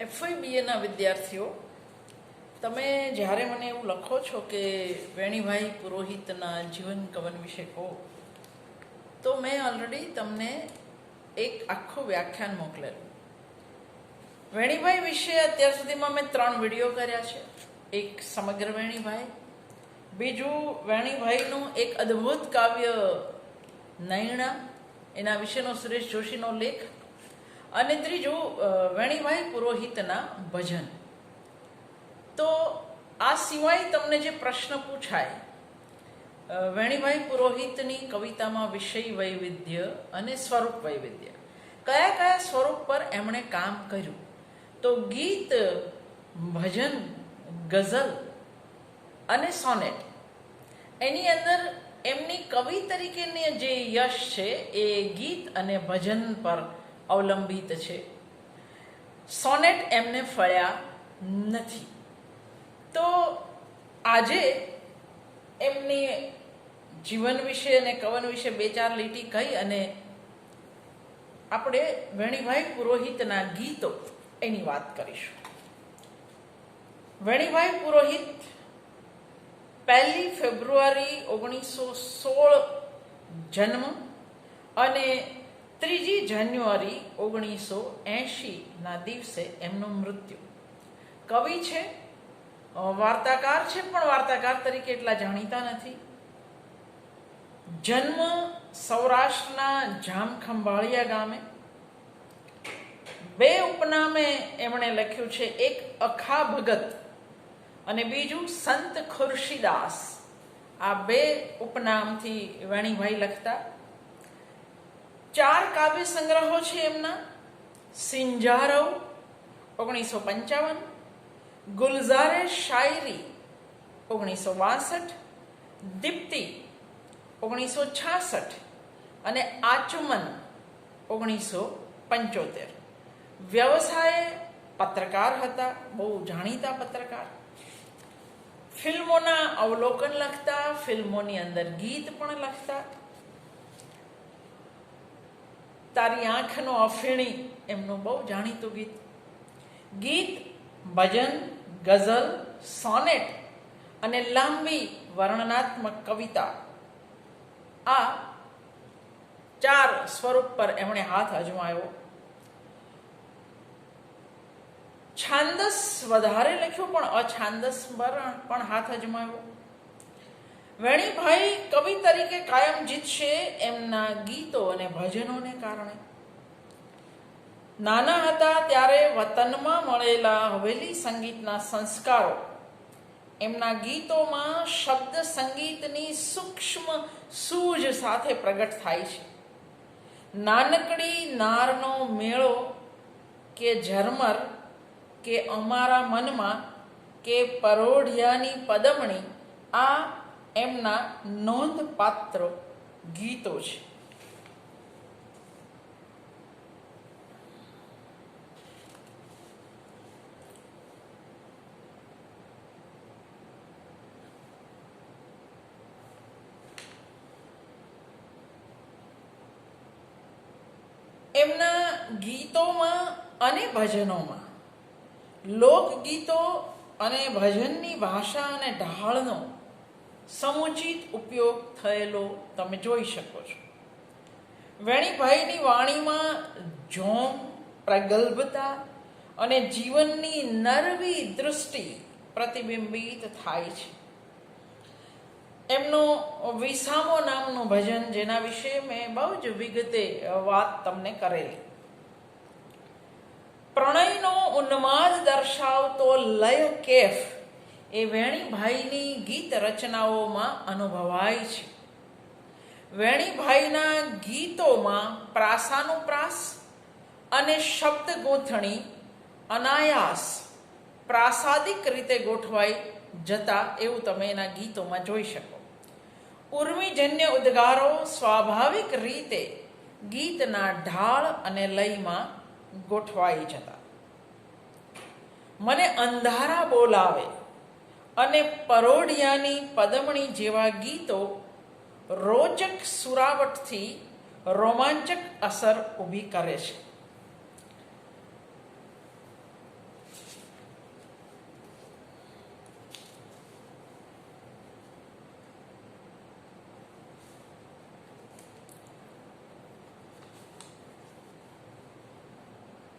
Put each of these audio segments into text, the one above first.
એફઆઈબીએના વિદ્યાર્થીઓ, તમે જ્યારે મને એવું લખો છો કે વેણીભાઈ પુરોહિતના જીવન કવન વિશે કહો, તો મેં ઓલરેડી તમને એક આખું વ્યાખ્યાન મોકલેલું. વેણીભાઈ વિશે અત્યાર સુધીમાં મેં ત્રણ વીડિયો કર્યા છે. એક સમગ્ર વેણીભાઈ, બીજું વેણીભાઈનું એક અદ્ભુત કાવ્ય નૈણા એના વિશેનો સુરેશ જોશીનો લેખ અને ત્રીજું વેણીભાઈ પુરોહિતના ભજન. તો આ સિવાય તમને જે પ્રશ્ન પૂછાય વેણીભાઈ પુરોહિતની કવિતામાં વિષય વૈવિધ્ય અને સ્વરૂપ વૈવિધ્ય. કયા કયા સ્વરૂપ પર એમણે કામ કર્યું? તો ગીત, ભજન, ગઝલ અને સોનેટ. એની અંદર એમની કવિ તરીકેની જે યશ છે એ ગીત અને ભજન પર અવલંબિત છે. સોનેટ એમને ફળ્યા નથી. તો આજે એમની જીવન વિશે અને કવન વિશે બે ચાર લીટી કહી અને આપણે વેણીભાઈ પુરોહિતના ગીતો એની વાત કરીશું. વેણીભાઈ પુરોહિત પહેલી ફેબ્રુઆરી ઓગણીસો સોળ જન્મ અને ત્રીજી જાન્યુઆરી ઓગણીસો એંશીના દિવસે એમનું મૃત્યુ. કવિ છે વાર્તાકાર છે, પણ વાર્તાકાર તરીકે એટલા જાણીતા નથી. જન્મ સૌરાષ્ટ્રના જામખંભાળિયા ગામે. બે ઉપનામે એમણે લખ્યું છે, એક અખા ભગત અને બીજું સંત ખુરશીદાસ. આ બે ઉપનામથી વેણીભાઈ લખતા. ચાર કાવ્ય સંગ્રહો છે એમના. સિંજારવ ઓગણીસો પંચાવન ગુલઝારે શાયરી ઓગણીસો બાસઠ દીપ્તિ ઓગણીસો છાસઠ અને આચુમન ઓગણીસો પંચોતેર વ્યવસાયે પત્રકાર હતા, બહુ જાણીતા પત્રકાર. ફિલ્મોના અવલોકન લખતા, ફિલ્મોની અંદર ગીત પણ લખતા. તારી આંખનો અફીણી, એમનું બહુ જાણીતું ગીત. ગીત, ભજન, ગઝલ, સોનેટ અને લાંબી વર્ણનાત્મક કવિતા. આ ચાર સ્વરૂપ પર એમણે હાથ અજમાયો. છાંદસ વધારે લખ્યું પણ અછાંદસ પર પણ હાથ અજમાવ્યો વેણીભાઈ કવિ તરીકે કાયમ જીતશે એમના ગીતો અને ભજનોને કારણે. નાના હતા ત્યારે વતનમાં મળેલા હવેલી સંગીતના સંસ્કારો. એમના ગીતોમાં શબ્દ સંગીતની સૂક્ષ્મ સૂઝ સાથે પ્રગટ થાય છે. નાનકડી નારનો મેળો કે ઝરમર કે અમારા મનમાં કે પરોઢિયાની પદમણી આ એમના નોંધપાત્ર ગીતો છે. એમના ગીતોમાં અને ભજનોમાં લોકગીતો અને ભજનની ભાષા અને ઢાળનો સમુચિત ઉપયોગ થયેલો તમે જોઈ શકો છો. વેણીભાઈની વાણીમાં જોમ, પ્રગલ્ભતા અને જીવનની નરવી દૃષ્ટિ પ્રતિબિંબિત થાય છે. એમનો વિસામો નામનું ભજન જેના વિશે મેં બહુ જ વિગતે વાત તમને કરેલી. પ્રણયનો ઉન્માદ દર્શાવતો લય કેફ એ વેણીભાઈની ગીત રચનાઓમાં અનુભવાય છે. વેણીભાઈના ગીતોમાં પ્રાસાનુપ્રાસ અને શબ્દ ગોથણી, અનાયાસ, પ્રાસાદિક રીતે ગોઠવાઈ જતા એવું તમે એના ગીતોમાં જોઈ શકો. ઉર્મિજન્ય ઉદ્ગારો સ્વાભાવિક રીતે ગીતના ઢાળ અને લયમાં ગોઠવાઈ જતા. મને અંધારા બોલાવે અને પરોડિયાની પદમણી જેવા ગીતો રોચક સુરાવટથી રોમાંચક અસર ઊભી કરે છે.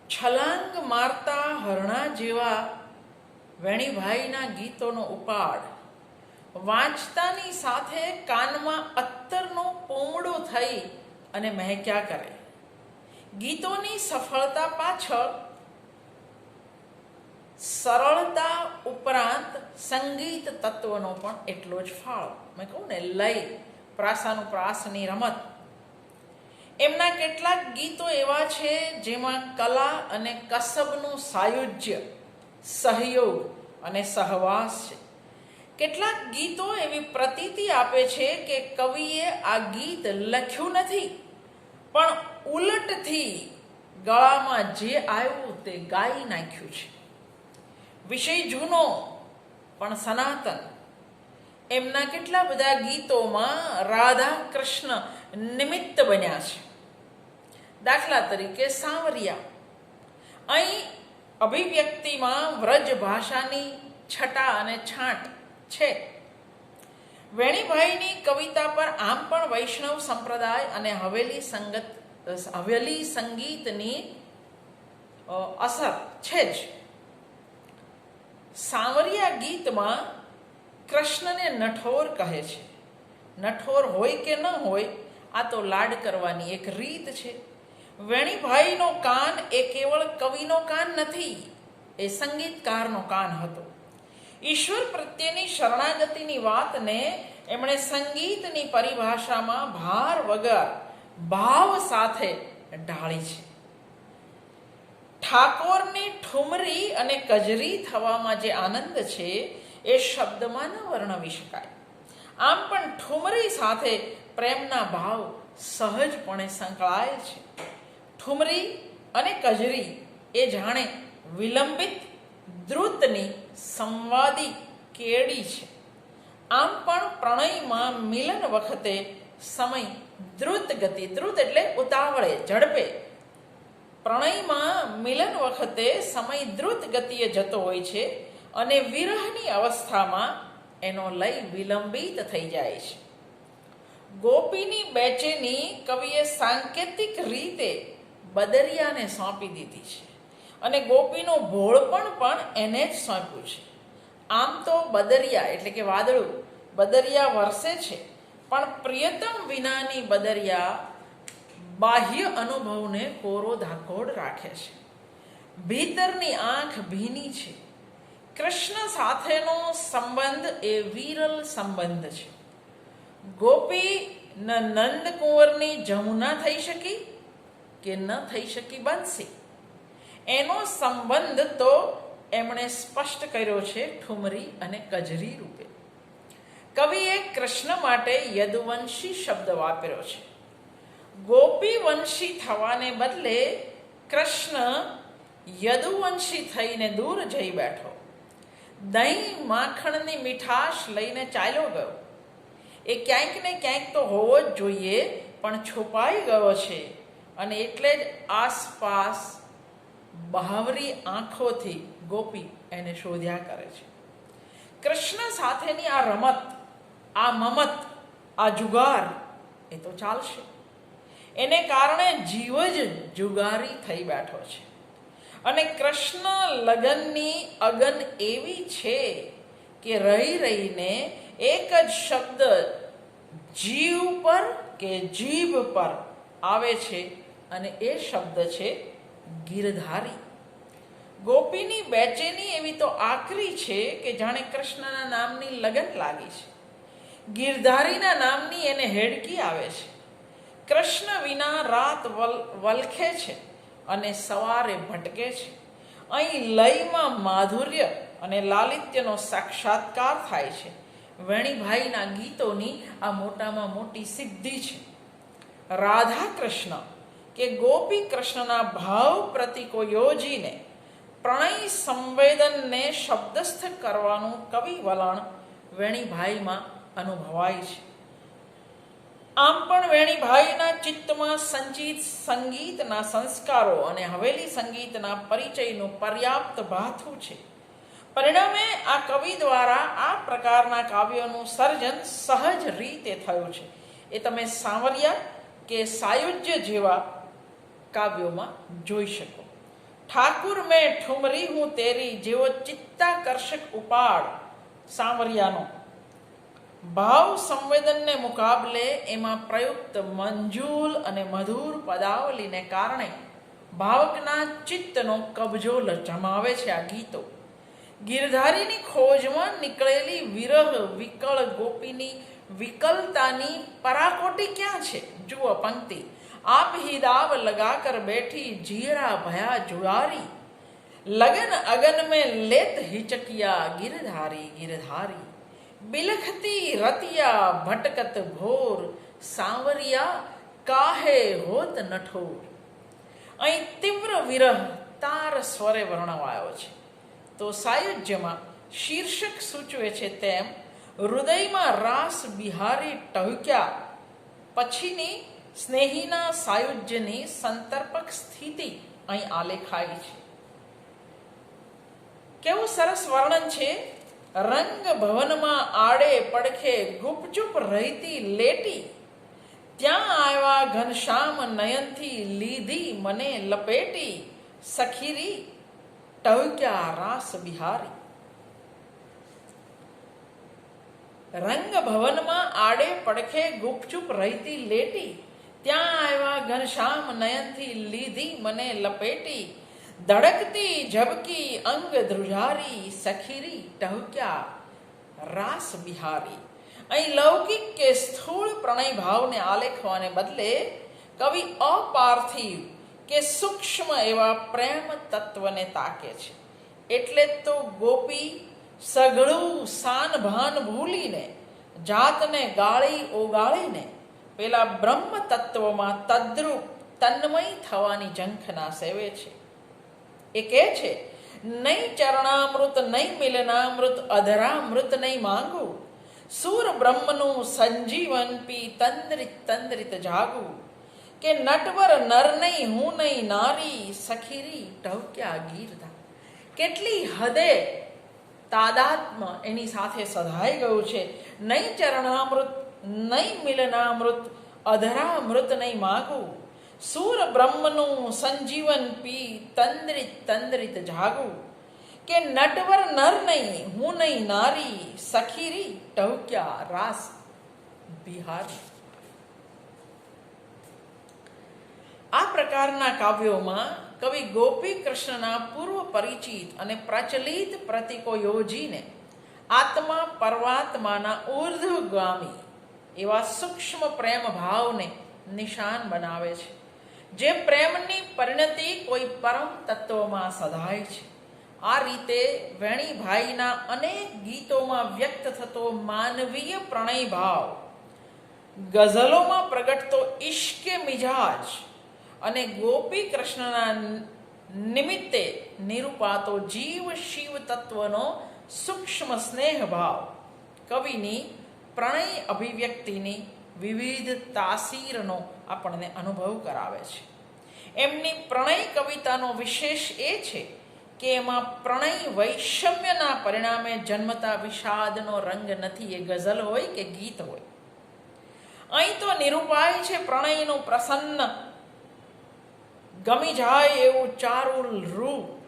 છલાંગ મારતા હરણા જેવા વેણીભાઈના ગીતોનો ઉપાડ. વાંચતાની સાથે કાનમાં અત્તરનો પોમડો થઈ અને મહેક્યા કરે. ગીતોની સફળતા પાછળ સરળતા ઉપરાંત સંગીત તત્વનો પણ એટલો જ ફાળો. મેં કહું ને, લય, પ્રાસાનુપ્રાસની રમત. એમના કેટલાક ગીતો એવા છે જેમાં કલા અને કસબનું સાયુજ્ય સહયોગ અને સહવાસ છે. કેટલાક ગીતો એવી પ્રતીતિ આપે છે કે કવિએ આ ગીત લખ્યું નથી, પણ ઉલટથી ગળામાં જે આવ્યું તે ગાઈ નાખ્યું છે. વિષય જૂનો, પણ સનાતન. એમના કેટલા બધા ગીતોમાં રાધા કૃષ્ણ નિમિત્ત બન્યા છે. દાખલા તરીકે સાંવરિયા. અહીં અભિવ્યક્તિમાં વ્રજ ભાષાની છટા અને છાંટ છે. વેણીભાઈની કવિતા પર આમ પણ વૈષ્ણવ સંપ્રદાય અને હવેલી સંગત, હવેલી સંગીતની અસર છે જ. સાંવરિયા ગીતમાં કૃષ્ણને નઠોર કહે છે. નઠોર હોય કે ન હોય, આ તો લાડ કરવાની એક રીત છે. વેણીભાઈનો કાન એ કેવળ કવિનો કાન નથી, એ સંગીતકારનો કાન હતો. ઈશ્વર પ્રત્યેની શરણાગતિની વાતને એમણે સંગીતની પરિભાષામાં ભાર વગર ભાવ સાથે ઢાળી છે. ઠાકોરની ઠુમરી અને કજરી થવામાં જે આનંદ છે, એ શબ્દમાં ન વર્ણવી શકાય. આમ પણ ઠુમરી સાથે પ્રેમના ભાવ સહજપણે સંકળાય છે. ઠુમરી અને કજરી એ જાણે વિલંબિત દ્રુતની સંવાદી કેડી છે. આમ પણ પ્રણયમાં મિલન વખતે સમય દ્રુત ગતિ, દ્રુત એટલે ઉતાવળે, ઝડપે. પ્રણયમાં મિલન વખતે સમય દ્રુત ગતિએ જતો હોય છે અને વિરહની અવસ્થામાં એનો લય વિલંબિત થઈ જાય છે. ગોપીની બેચેની કવિએ સાંકેતિક રીતે બદરિયાને સોંપી દીધી છે. અને ગોપીનું ભોળપણ પણ એને જ સોંપ્યું છે. આમ તો બદરિયા એટલે કે વાદળું બદરિયા વરસે છે, પણ પ્રિયતમ વિનાની બદરિયા બાહ્ય અનુભવને કોરો ધાકોડ રાખે છે. ભીતરની આંખ ભીની છે. કૃષ્ણ સાથેનો સંબંધ એ વિરલ સંબંધ છે. ગોપી ન નંદ કુંવરની જમુના થઈ શકી? કે ન થઈ શકી બનશે એનો સંબંધ તો એમણે સ્પષ્ટ કર્યો છે ઠુમરી અને કજરી રૂપે. કવિએ કૃષ્ણ માટે યદુવંશી શબ્દ વાપર્યો છે. ગોપીવંશી થવાને બદલે કૃષ્ણ યદુવંશી થઈને દૂર જઈ બેઠો. દહીં માખણની મીઠાશ લઈને ચાલ્યો ગયો. એ ક્યાંક ને ક્યાંક તો હોવો જ જોઈએ, પણ છુપાઈ ગયો છે અને એટલે જ આસપાસ બહાવરી આંખોથી ગોપી એને શોધ્યા કરે છે. કૃષ્ણ સાથેની આ રમત, આ મમત, આ જુગાર એ તો ચાલશે. એને કારણે જીવ જ જુગારી થઈ બેઠો છે. અને કૃષ્ણ લગનની અગન એવી છે કે રહી રહીને એક જ શબ્દ જીવ પર કે જીભ પર આવે છે અને એ શબ્દ છે ગિરધારી. ગોપીની બેચેની એવી તો આકરી છે કે જાણે કૃષ્ણના નામની લગન લાગી છે. ગિરધારીના નામની એને હેડકી આવે છે. કૃષ્ણ વિના રાત વલખે છે અને સવારે ભટકે છે. અહીં લયમાં માધુર્ય અને લાલિત્યનો સાક્ષાત્કાર થાય છે. વેણીભાઈના ગીતોની આ મોટામાં મોટી સિદ્ધિ છે. રાધા કૃષ્ણ કે ગોપી કૃષ્ણના ભાવ પ્રતિકો યોજીને પ્રણય સંવેદનને શબ્દસ્થ કરવાનું કવિ વલણ વેણીભાઈમાં અનુભવાય છે. આમ પણ વેણીભાઈના ચિત્તમાં સંચિત સંગીતના સંસ્કારો અને હવેલી સંગીતના પરિચયનું પર્યાપ્ત ભાથું છે. પરિણામે આ કવિ દ્વારા આ પ્રકારના કાવ્યોનું સર્જન સહજ રીતે થયું છે. એ તમે સાંવરિયા કે સાયુજ્ય જેવા કાવ્યોમાં જોઈ શકો. ઠાકુર મેં ઠુમરી હું તેરી જેવો ચિત્તાકર્ષક ઉપાડ સાંવરિયાનો. ભાવ સંવેદનને મુકાબલે એમાં પ્રયુક્ત મંજુલ અને મધુર પદાવલીને કારણે ભાવકના ચિત્તનો કબજો જમાવે છે આ ગીતો. ગિરધારીની ખોજમાં નીકળેલી વિરહ વિકળ ગોપીની વિકલતાની પરાકોટી ક્યાં છે? જુઓ પંક્તિ. આપ હી દાવ લગાકર બેઠી જીરા ભયા જુડારી लगन अगन में लेत हिचकिया गिरधारी गिरधारी बिलखती रतिया भटकत भोर सांवरिया કાહે હોત નઠોર અહીં તીવ્ર વિરહ તાર સ્વરે વર્ણવાયો છે તો સાયુજ્યમાં શીર્ષક સૂચવે છે તેમ હૃદયમાં રાસ બિહારી ટહુક્યા પછીની સ્નેહીના સાયુજ્યની સંતર્પક સ્થિતિ અહીં આલેખાઈ છે. કેવું સરસ વર્ણન છે? રંગ ભવનમાં આડે પડખે ગુપચુપ રહેતી લેટી, ત્યાં આવ્યા ઘનશ્યામ નયનથી લીધી મને લપેટી, સખીરી ટવક્યા રાસ બિહારી. રંગ ભવનમાં આડે પડખે ગુપચુપ રહીતી લેટી ત્યાં આવ્યા, ઘનશ્યામ નયનથી લીધી મને લપેટી, ધડકતી, ઝબકી, અંગ ધ્રુજારી, સખીરી, ટહુક્યા, રાસ બિહારી. અહીં લૌકિક કે સ્થૂળ પ્રણય ભાવને આલેખવાને બદલે કવિ અપાર્થિવ કે સૂક્ષ્મ એવા પ્રેમ તત્વને તાકે છે. એટલે તો ગોપી સઘળું સાન ભાન ભૂલીને, જાતને ગાળી ઓગાળીને પેલા બ્રહ્મ તત્વમાં તદ્રુપ તન્મય થવાની ઝંખના સેવે છે. એ કહે છે, નહીં ચરણામૃત, નહીં મિલનામૃત, અધરામૃત નહીં માંગુ. સુર બ્રહ્મનું સંજીવન પી તંદ્રિત તંદ્રિત જાગું. કે નટવર નર નહીં, હું નહીં નારી, સખીરી ટવક્યા ગીરધા. કેટલી હદે તાદાત્મ એની સાથે સધાઈ ગયું છે. નહીં ચરણામૃત નહીં મિલના અમૃત, અધરા અમૃત નહીં માગું. સૂર બ્રહ્મનું સંજીવન પી તંદ્રિત તંદ્રિત જાગું. કે નટવર નર નહીં હું નહીં નારી, સખીરી ટહુક્યા રાસ. બિહારી. આ પ્રકારના કાવ્યોમાં કવિ ગોપી કૃષ્ણના પૂર્વ પરિચિત અને પ્રચલિત પ્રતીકો યોજીને આત્મા પરમાત્માના ઉર્ધ્વગામી એવા સૂક્ષ્મ પ્રેમ ભાવને નિશાન બનાવે છે. જે પ્રેમની પરિણતિ કોઈ પરમ તત્વમાં સધાય છે. આ રીતે વેણીભાઈના અનેક ગીતોમાં વ્યક્ત થતો માનવીય પ્રણય ભાવ ગઝલોમાં પ્રગટતો ઈશ્કે મિજાજ અને ગોપી કૃષ્ણના નિમિત્તે નિરૂપાતો જીવ શિવ તત્વનો સૂક્ષ્મ સ્નેહ ભાવ. કવિની પ્રણય અભિવ્યક્તિની વિવિધ તાસીરનો આપણને અનુભવ કરાવે છે. એમની પ્રણય કવિતાનો વિશેષ એ છે કે એમાં પ્રણય વૈષમ્યના પરિણામે જન્મતા વિષાદનો રંગ નથી, એ ગઝલ હોય કે ગીત હોય. અહીં તો નિરૂપાય છે પ્રણયનું પ્રસન્ન. ગમી જાય એવું ચારુલ રૂપ.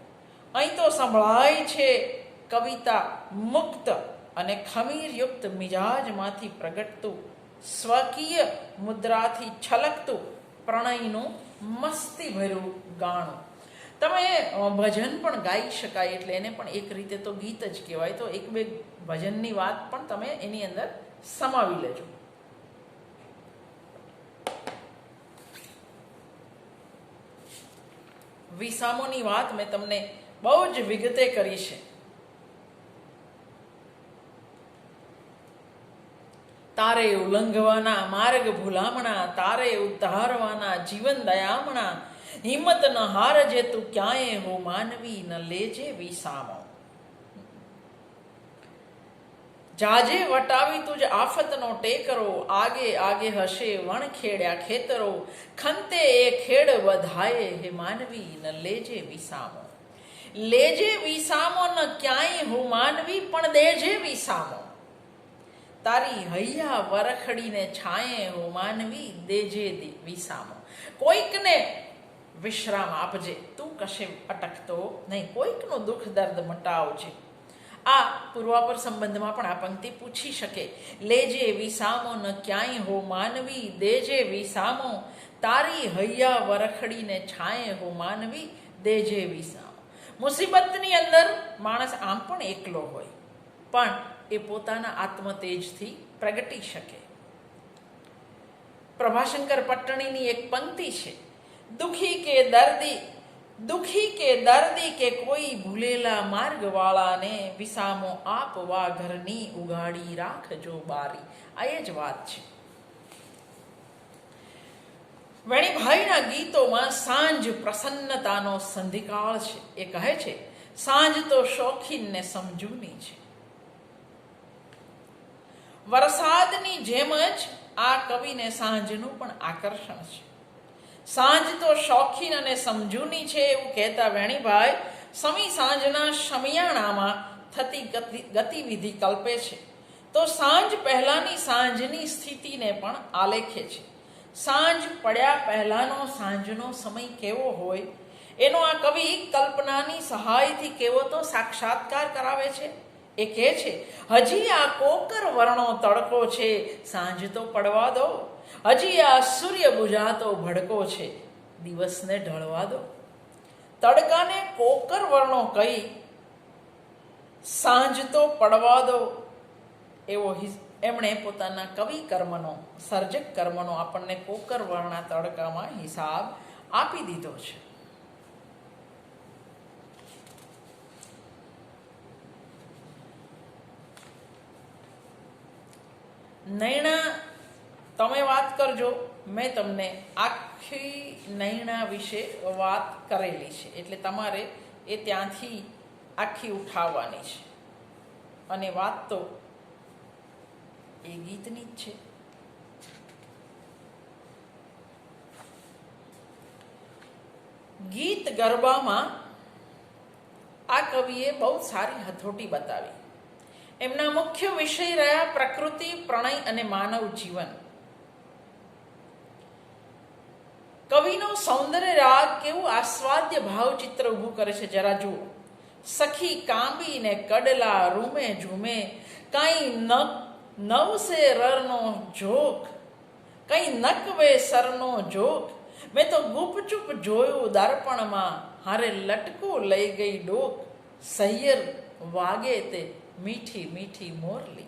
અહીં તો સંભળાય છે કવિતા મુક્ત. અને ખમીરયુક્ત મિજાજમાંથી પ્રગટતું, સ્વકીય મુદ્રાથી છલકતું પ્રણયનું મસ્તીભર્યું ગાણું. તમે ભજન પણ ગાઈ શકાય એટલે એને પણ એક રીતે તો ગીત જ કહેવાય. તો એક બે ભજનની વાત પણ તમે એની અંદર સમાવી લેજો. વિસામોની વાત મેં તમને બહુ જ વિગતે કરી છે. તારે ઉલ્લંઘવાના માર્ગ ભૂલામણા, તારે ઉદ્ધારવાના જીવન દયામણા. હિંમત ન હારજે તું ક્યાંય હો માનવી ન લેજે વિસામો. જાજે વટાવી તુજ આફતનો ટેકરો, આગે આગે હશે વણ ખેડ્યા ખેતરો. ખંતે એ ખેડ વધાય હે માનવી ન લેજે વિસામો. લેજે વિસામો ન ક્યાંય હું માનવી, પણ દેજે વિસામો. તારી હૈયા વરખડીને છાંયે હો માનવી દેજે વિસામો. કોઈકને વિશ્રામ આપજે, તું કશે અટકતો નહીં. કોઈકનું દુઃખ દર્દ મટાવજે. આ પૂર્વાપર સંબંધમાં પણ આ પંક્તિ પૂછી શકે. લેજે વિસામો, ન ક્યાંય હો માનવી દેજે વિસામો. તારી હૈયા વરખડીને છાંય હો માનવી દેજે વિસામો. મુસીબતની અંદર માણસ આમ પણ એકલો હોય. પણ એ પોતાના આત્મતેજથી પ્રગટી શકે. પ્રભાશંકર પટ્ટણીની એક પંક્તિ છે, દુખી કે દર્દી, દુખી કે દર્દી કે કોઈ ભૂલેલા માર્ગવાળાને વિસામો આપવા ઘરની ઉગાડી રાખજો બારી. આ એ જ વાત છે. વેણીભાઈના ગીતોમાં સાંજ પ્રસન્નતાનો સંધિકાળ છે. એ કહે છે, સાંજ તો શોખીનને સમજૂની છે. વરસાદની જેમ જ આ કવિને સાંજનું પણ આકર્ષણ છે. સાંજ તો શોખીન અને સમજૂની છે એવું કહેતા વેણીભાઈ, સમી સાંજના શમિયાણામાં થતી ગતિવિધિ કલ્પે છે. તો સાંજ પહેલાની સાંજની સ્થિતિને પણ આલેખે છે. સાંજ પડ્યા પહેલાનો સાંજનો સમય કેવો હોય, એનો આ કવિ કલ્પનાની સહાયથી કેવો તો સાક્ષાત્કાર કરાવે છે. એ કહે છે, હજી આ કોકર વર્ણો તડકો છે, સાંજ તો પડવા દો. હજી આ સૂર્ય બુજાતો ભડકો છે, દિવસને ઢળવા દો. તડકાને કોકર વર્ણો કહી, સાંજ તો પડવા દો. એવો એમણે પોતાના કવિ કર્મનો, સર્જક કર્મનો આપણને કોકર વર્ણા તડકામાં હિસાબ આપી દીધો છે. નૈણા, તમે વાત કરજો. મેં તમને આખી નૈણા વિશે વાત કરેલી છે. એટલે તમારે એ ત્યાંથી આખી ઉઠાવવાની છે. અને વાત તો એ ગીતની જ છે. ગીત ગરબામાં આ કવિએ બહુ સારી હથોટી બતાવી. એમના મુખ્ય વિષય રહ્યા પ્રકૃતિ, પ્રણય અને માનવ જીવન. કવિનો સૌંદર્ય રાગ કેવું આસ્વાદ્ય ભાવચિત્ર ઊભું કરે છે? જરા જુઓ. સખી કાંબીને કડલા રૂમે ઝૂમે, કાંઈ ન નવસે રરનો જોક, કઈ નકવે સરનો જોક. મેં તો ગુપચુપ જોયું દર્પણમાં, હારે લટકો લઈ ગઈ ડોક. સૈયર વાગે તે મીઠી મીઠી મોરલી.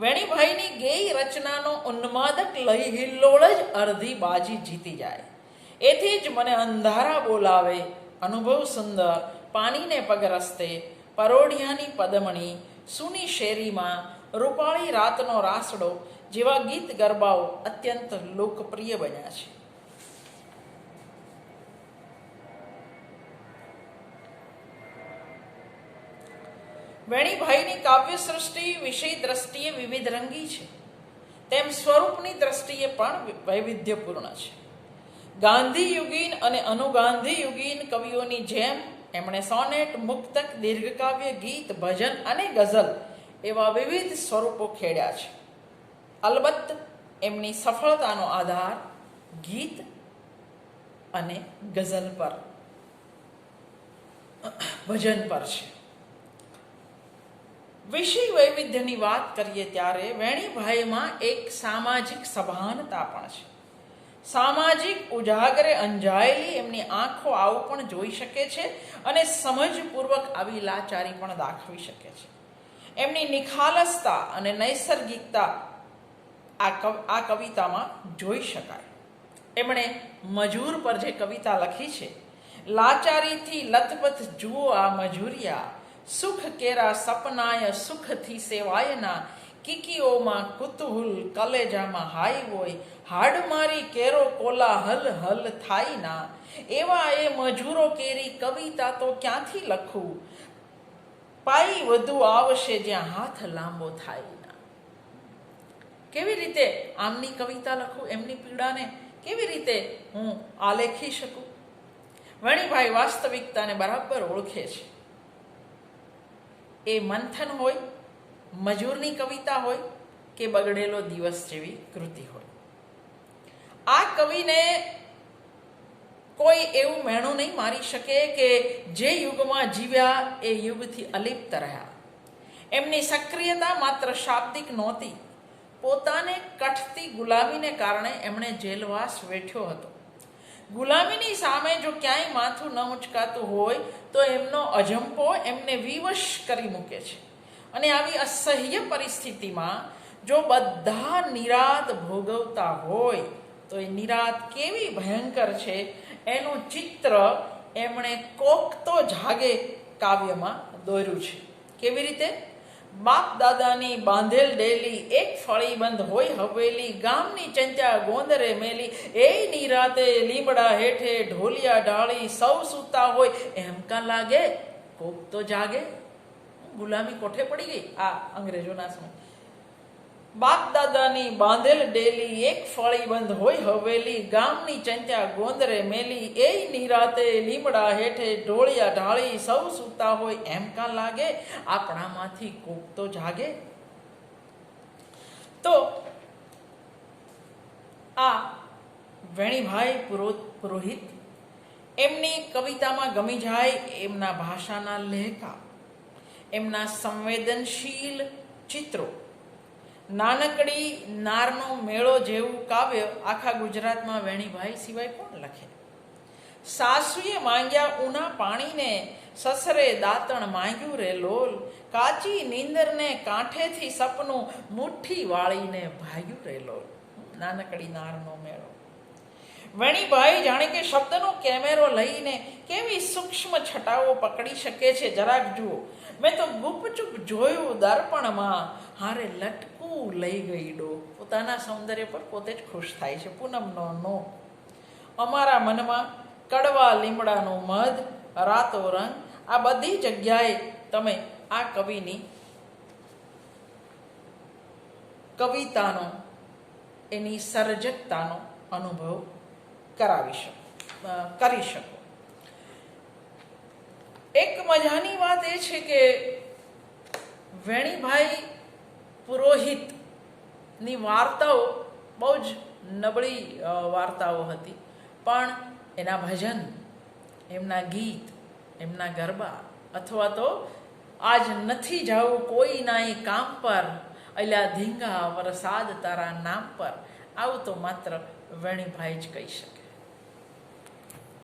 વેણીભાઈની ગેય રચનાનો ઉન્માદક લઈ હિલ્લોળ જ અડધી બાજી જીતી જાય. એથી જ મને અંધારા બોલાવે, અનુભવ સુંદર, પાણીને પગ રસ્તે પરોઢિયાની પદમણી, સુની શેરીમાં, રૂપાળી રાતનો રાસડો જેવા ગીત ગરબાઓ અત્યંત લોકપ્રિય બન્યા છે. વેણીભાઈની કાવ્ય સૃષ્ટિ વિષય દ્રષ્ટિએ વિવિધ રંગી છે. તેમ સ્વરૂપની દ્રષ્ટિએ પણ વૈવિધ્યપૂર્ણ છે. ગાંધી યુગીન અને અનુગાંધી યુગીન કવિઓની જેમ એમણે સોનેટ, મુક્તક, દીર્ઘકાવ્ય, ગીત, ભજન અને ગઝલ એવા વિવિધ સ્વરૂપો ખેડ્યા છે. અલબત્ત એમની સફળતાનો આધાર ગીત અને ગઝલ પર, ભજન પર છે. વિષય વૈવિધ્યની વાત કરીએ ત્યારે વેણીભાઈમાં એક સામાજિક સભાનતા પણ છે. સામાજિક ઉજાગરે અંજાયેલી એમની આંખો આવું પણ જોઈ શકે છે અને સમજપૂર્વક આવી લાચારી પણ દાખવી શકે છે. એમની નિખાલસતા અને નૈસર્ગિકતા આ કવિતામાં જોઈ શકાય. એમણે મજૂર પર જે કવિતા લખી છે, લાચારીથી લથપથ જુઓ આ મજૂરિયા સુખ કેરા સપનાય સુખથી સેવાયના. કિકીઓમાં કુતુહુલ કલેજામાં હાઈ હોય. હાડ મારી કેરો કોલા હલ હલ થાય ના એવા એ મજૂરો કેરી કવિતા તો ક્યાંથી લખું? પાઈ વધુ આવશે જ્યાં હાથ લાંબો થાય ના કેવી રીતે આમની કવિતા લખું, એમની પીડાને? કેવી રીતે હું આલેખી શકું? વણીભાઈ વાસ્તવિકતાને બરાબર ઓળખે છે. એ મંથન હોય, મજૂરની કવિતા હોય કે બગડેલો દિવસ જેવી કૃતિ હોય. આ કવિને કોઈ એવું મેણું નહીં મારી શકે કે જે યુગમાં જીવ્યા એ યુગથી અલિપ્ત રહ્યા. એમની સક્રિયતા માત્ર શાબ્દિક નહોતી, પોતાને કઠતી ગુલામીને કારણે એમણે જેલવાસ વેઠ્યો હતો. ગુલામીની સામે જો ક્યાંય માથું ન ઉંચકાતું હોય, તો એમનો અજંપો એમને વિવશ કરી મૂકે છે. અને આવી અસહ્ય પરિસ્થિતિમાં જો બધા નિરાત ભોગવતા હોય, તો એ નિરાત કેવી ભયંકર છે એનું ચિત્ર એમણે કોક તો જાગે કાવ્યમાં દોર્યું છે. કેવી રીતે? બાપ દાદાની બાંધેલ ડેલી એક ફળી બંધ હોય હવેલી, ગામની ચંચા ગોંદરે મેલી, એ નિરાતે લીમડા હેઠે ઢોલિયા ઢાળી સૌ સૂતા હોય. એમ કા લાગે? કોક તો જાગે. ગુલામી કોઠે પડી ગઈ? આ અંગ્રેજોના સમય બાપ દાદાની બાંધેલ ડેલી એક ફળી બંધ હોય હવેલી, ગામની ચંચા ગોંદરે મેલી એ નિરાતે લીમડા હેઠે ઢોળિયા ઢાળી, સૌ સૂતા હોય એમ કા લાગે? આપણામાંથી કોક તો જાગે? તો આ વેણીભાઈ પુરો- પુરોહિત, એમની કવિતામાં ગમી જાય એમના ભાષાના લહેકા એમના સંવેદનશીલ ચિત્રો. નાનકડી નારનો મેળો જેવું કાવ્ય આખા ગુજરાતમાં વેણીભાઈ સિવાય કોણ લખે? સાસુએ માંગ્યા ઉના પાણીને, સસરે દાંતણ માંગ્યું રે લોલ, કાચી નીંદરને કાંઠેથી સપનું મુઠ્ઠી વાળીને ભાગ્યું રે લોલ. નાનકડી નારનો મેળો. વેણીભાઈ જાણે કે શબ્દનો કેમેરો લઈને કેવી સૂક્ષ્મ છટાઓ પકડી શકે છે જરાક જુઓ. મેં તો ગુપચુપ જોયું દર્પણમાં, હારે લટકું લઈ ગઈ ડો પોતાના સૌંદર્ય પર પોતે જ ખુશ થાય છે. પૂનમનો નો. અમારા મનમાં કડવા લીમડાનો મધ, રાતો રંગ, આ બધી જગ્યાએ તમે આ કવિની કવિતાનો, એની સર્જકતાનો અનુભવ કરાવી શકો કરી શકો. એક મજાની વાત એ છે કે વેણીભાઈ પુરોહિતની વાર્તાઓ બહુ જ નબળી વાર્તાઓ હતી. પણ એના ભજન, એમના ગીત, એમના ગરબા અથવા તો આજ નથી જવું કોઈના એ કામ પર, અલ્યા ધીંગા વરસાદ તારા નામ પર, આવું તો માત્ર વેણીભાઈ જ કહી શકે.